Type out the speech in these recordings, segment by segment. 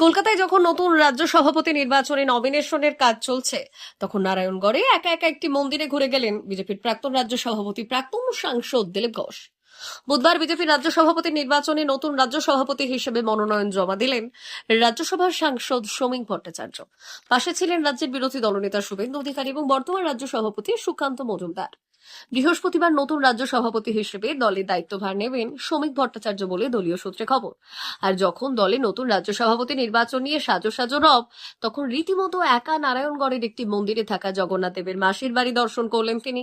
কলকাতায় যখন নতুন রাজ্য সভাপতি নির্বাচনে নমিনেশনের কাজ চলছে, তখন নারায়ণগড়ে একা একা একটি মন্দিরে ঘুরে গেলেন বিজেপির প্রাক্তন রাজ্য সভাপতি, প্রাক্তন সাংসদ দিলীপ ঘোষ। বুধবার বিজেপির রাজ্য সভাপতি নির্বাচনে নতুন রাজ্য সভাপতি হিসেবে মনোনয়ন জমা দিলেন রাজ্যসভার সাংসদ সমীক ভট্টাচার্য। পাশে ছিলেন রাজ্যের বিরোধী দলনেতা শুভেন্দু অধিকারী এবং বর্তমান রাজ্য সভাপতি সুকান্ত মজুমদার। বৃহস্পতিবার নতুন রাজ্য সভাপতি হিসেবে দলের দায়িত্বভার নেবেন সমীক ভট্টাচার্য বলে দলীয় সূত্রে খবর। আর যখন দলে নতুন রাজ্য সভাপতি নির্বাচন নিয়ে সাজো সাজো রব, তখন রীতিমতো একা নারায়ণগড়ের একটি মন্দিরে থাকা জগন্নাথ দেবের মাসির বাড়ি দর্শন করলেন তিনি।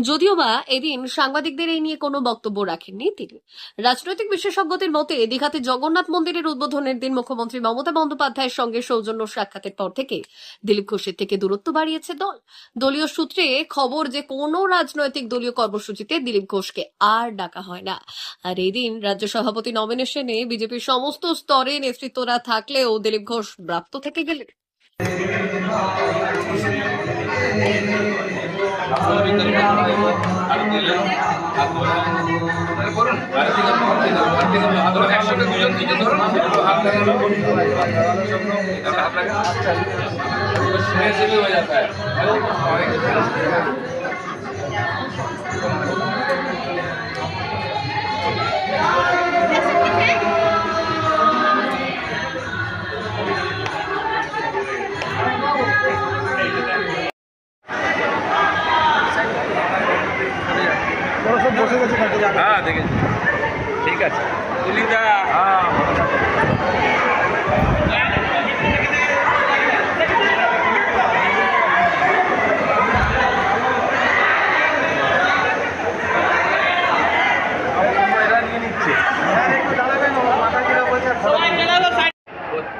যদিও বা এদিন সাংবাদিকদের এই নিয়ে কোনো বক্তব্য রাখেননি তিনি। রাজনৈতিক বিশেষজ্ঞদের মতে দীঘাতে জগন্নাথ মন্দিরের উদ্বোধনের দিন মুখ্যমন্ত্রী মমতা বন্দ্যোপাধ্যায়ের সঙ্গে সৌজন্য সাক্ষাতের পর থেকে দিলীপ ঘোষের থেকে দূরত্ব বাড়িয়েছে দল। দলীয় সূত্রে খবর যে, কোনো রাজনৈতিক দলীয় কর্মসূচিতে দিলীপ ঘোষকে আর ডাকা হয় না। আর এদিন রাজ্য সভাপতি নমিনেশনে বিজেপির সমস্ত স্তরে নেতৃত্বরা থাকলেও দিলীপ ঘোষ প্রাপ্ত থেকে গেলেন। একসঙ্গে দুজন দুজন ধরুন হাত লাগানো হাত লাগানো শুনে से ওরা সব বসে গেছে হ্যাঁ দেখেছি ঠিক আছে। তুলিদা হ্যাঁ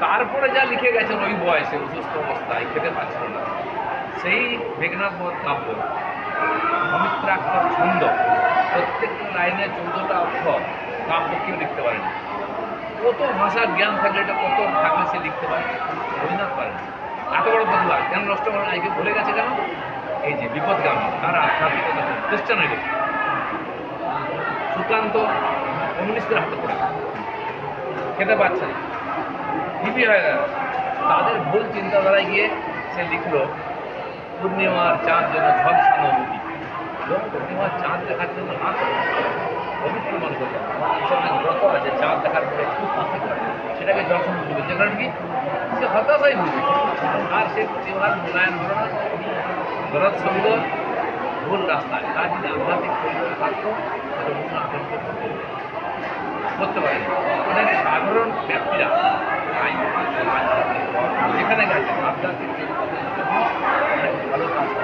তারপরে যা লিখে গেছেন ওই বয়সে অসুস্থ অবস্থায় খেতে পাচ্ছিল না। সেই মেঘনাথ বধ কাব্য অমিত্রাক্ষর ছন্দ। প্রত্যেকটা লাইনে চৌদ্দটা অক্ষর কাব্য কেউ লিখতে পারে না কত ভাষার জ্ঞান থাকলে এটা কত থাকলে সে লিখতে পারে? রবীন্দ্রনাথ পারেন এত বড় বদলা কেন নষ্ট করেন আজকে ভুলে গেছে কেন? এই যে বিপদগামী, তার আধ্যাত্মিকতা খ্রিস্টান হয়ে গেছে। সুকান্ত কমিউনিস্টদের হাতে পড়ে। খেতে পাচ্ছে না। হিপি হয়ে গেল তাদের ভুল চিন্তাধারায় গিয়ে সে লিখলো, পূর্ণিমার চাঁদ যেন ঝলসানো নদী এবং পূর্ণিমার চাঁদ দেখার জন্য হাত পবিত্র মনে করবে সেখানে ব্রত আছে চাঁদ দেখার পরে সেটাকে যখন বুঝবে যেখানে কি সে হতাশাই বুঝবে আর সে প্রতিবার মূল্যায়ন না ভরত সঙ্গ ভুল রাস্তায় তার যদি আধ্যাত্মিক পরিচয় থাকতো করতে পারে অনেক সাধারণ ব্যক্তিরা যেখানে গেছে আধ্যাত্মিক ভালো কাজ